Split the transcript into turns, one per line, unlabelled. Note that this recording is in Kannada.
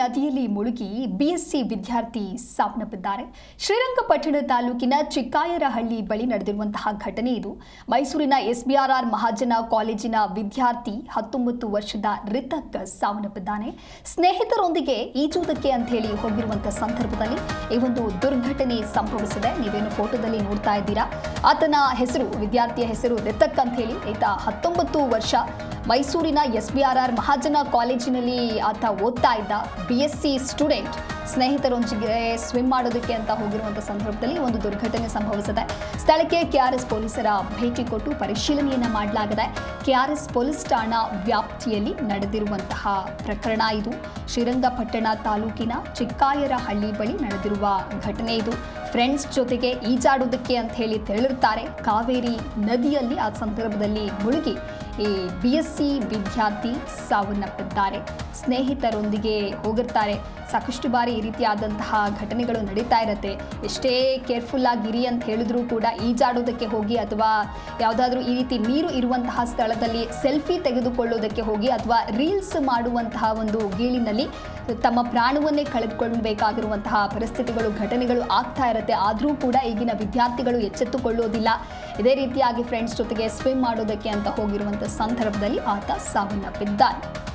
ನದಿಯಲ್ಲಿ ಮುಳುಗಿ ಬಿಎಸ್ಸಿ ವಿದ್ಯಾರ್ಥಿ ಸಾವನ್ನಪ್ಪಿದ್ದಾರೆ. ಶ್ರೀರಂಗಪಟ್ಟಣ ತಾಲೂಕಿನ ಚಿಕ್ಕಾಯರಹಳ್ಳಿ ಬಳಿ ನಡೆದಿರುವಂತಹ ಘಟನೆ ಇದು. ಮೈಸೂರಿನ ಎಸ್ಬಿಆರ್ಆರ್ ಮಹಾಜನ ಕಾಲೇಜಿನ ವಿದ್ಯಾರ್ಥಿ ಹತ್ತೊಂಬತ್ತು ವರ್ಷದ ರಿತಕ್ ಸಾವನ್ನಪ್ಪಿದ್ದಾನೆ. ಸ್ನೇಹಿತರೊಂದಿಗೆ ಈಜುವುದಕ್ಕೆ ಅಂತ ಹೇಳಿ ಹೋಗಿರುವಂತಹ ಸಂದರ್ಭದಲ್ಲಿ ಈ ಒಂದು ದುರ್ಘಟನೆ ಸಂಭವಿಸಿದೆ. ನೀವೇನು ಫೋಟೋದಲ್ಲಿ ನೋಡ್ತಾ ಇದ್ದೀರಾ? ಆತನ ಹೆಸರು, ವಿದ್ಯಾರ್ಥಿಯ ಹೆಸರು ರಿತಕ್ ಅಂತ ಹೇಳಿ ಈತ ಹತ್ತೊಂಬತ್ತು ವರ್ಷ ಮೈಸೂರಿನ S B R R Mahajana ಕಾಲೇಜಿನಲ್ಲಿ ಆತ ಓದ್ತಾ ಇದ್ದ ಬಿ ಎಸ್ ಸಿ ಸ್ಟೂಡೆಂಟ್ ಸ್ನೇಹಿತರೊಂದಿಗೆ ಸ್ವಿಮ್ ಮಾಡೋದಕ್ಕೆ ಅಂತ ಹೋಗಿರುವಂಥ ಸಂದರ್ಭದಲ್ಲಿ ಒಂದು ದುರ್ಘಟನೆ ಸಂಭವಿಸಿದೆ. ಸ್ಥಳಕ್ಕೆ ಕೆಆರ್ಎಸ್ ಪೊಲೀಸರ ಭೇಟಿ ಕೊಟ್ಟು ಪರಿಶೀಲನೆಯನ್ನ ಮಾಡಲಾಗಿದೆ ಕೆಆರ್ಎಸ್ ಪೊಲೀಸ್ ಠಾಣಾ ವ್ಯಾಪ್ತಿಯಲ್ಲಿ ನಡೆದಿರುವಂತಹ ಪ್ರಕರಣ ಇದು. ಶ್ರೀರಂಗಪಟ್ಟಣ ತಾಲೂಕಿನ ಚಿಕ್ಕಾಯರಹಳ್ಳಿ ಬಳಿ ನಡೆದಿರುವ ಘಟನೆ ಇದು. ಫ್ರೆಂಡ್ಸ್ ಜೊತೆಗೆ ಈಜಾಡೋದಕ್ಕೆ ಅಂತ ಹೇಳಿ ತೆರಳಿರ್ತಾರೆ ಕಾವೇರಿ ನದಿಯಲ್ಲಿ ಆ ಸಂದರ್ಭದಲ್ಲಿ ಮುಳುಗಿ ಈ ಬಿ ಎಸ್ ಸಿ ವಿದ್ಯಾರ್ಥಿ ಸಾವನ್ನಪ್ಪಿದ್ದಾರೆ. ಸ್ನೇಹಿತರೊಂದಿಗೆ ಹೋಗಿರ್ತಾರೆ ಸಾಕಷ್ಟು ಬಾರಿ ಈ ರೀತಿಯಾದಂತಹ ಘಟನೆಗಳು ನಡೀತಾ ಇರುತ್ತೆ. ಎಷ್ಟೇ ಕೇರ್ಫುಲ್ ಆಗಿರಿ ಅಂತ ಹೇಳಿದ್ರೂ ಕೂಡ ಈಜಾಡೋದಕ್ಕೆ ಹೋಗಿ ಅಥವಾ ಯಾವುದಾದ್ರೂ ಈ ರೀತಿ ನೀರು ಇರುವಂತಹ ಸ್ಥಳದಲ್ಲಿ ಸೆಲ್ಫಿ ತೆಗೆದುಕೊಳ್ಳೋದಕ್ಕೆ ಹೋಗಿ ಅಥವಾ ರೀಲ್ಸ್ ಮಾಡುವಂತಹ ಒಂದು ಗೀಳಿನಲ್ಲಿ ತಮ್ಮ ಪ್ರಾಣವನ್ನೇ ಕಳೆದುಕೊಳ್ಳಬೇಕಾಗಿರುವಂತಹ ಪರಿಸ್ಥಿತಿಗಳು, ಘಟನೆಗಳು ಆಗ್ತಾ ಇರುತ್ತೆ. ಆದರೂ ಕೂಡ ಈಗಿನ ವಿದ್ಯಾರ್ಥಿಗಳು ಎಚ್ಚೆತ್ತುಕೊಳ್ಳೋದಿಲ್ಲ. ಇದೇ ರೀತಿಯಾಗಿ ಫ್ರೆಂಡ್ಸ್ ಜೊತೆಗೆ ಸ್ವಿಮ್ ಮಾಡೋದಕ್ಕೆ ಅಂತ ಹೋಗಿರುವಂಥ ಸಂದರ್ಭದಲ್ಲಿ ಆತ ಸಾವನ್ನಪ್ಪಿದ್ದಾನೆ.